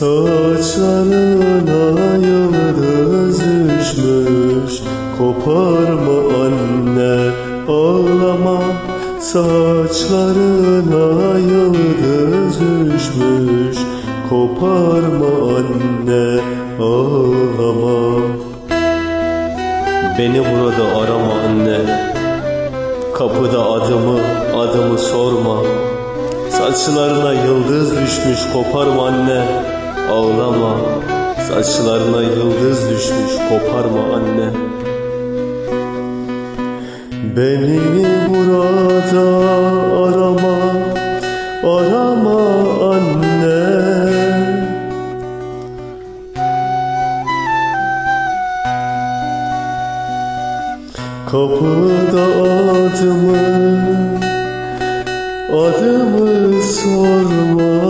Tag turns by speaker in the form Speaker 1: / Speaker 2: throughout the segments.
Speaker 1: Saçlarına yıldız düşmüş. Koparma anne ağlama. Saçlarına yıldız düşmüş. Koparma anne ağlama. Beni burada arama anne. Kapıda adımı adımı sorma. Saçlarına yıldız düşmüş koparma anne Ağlama Saçlarına yıldız düşmüş koparma anne. Beni burada arama Arama anne. Kapıda adımı Adımı sorma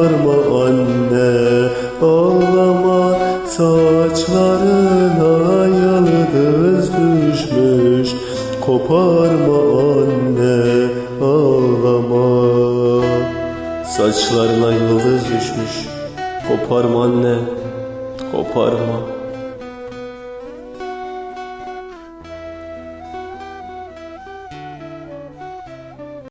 Speaker 1: Koparma anne? Ağlama. Saçlarına yıldız düşmüş. Koparma anne? Ağlama. Saçlarına yıldız düşmüş. Koparma anne? Koparma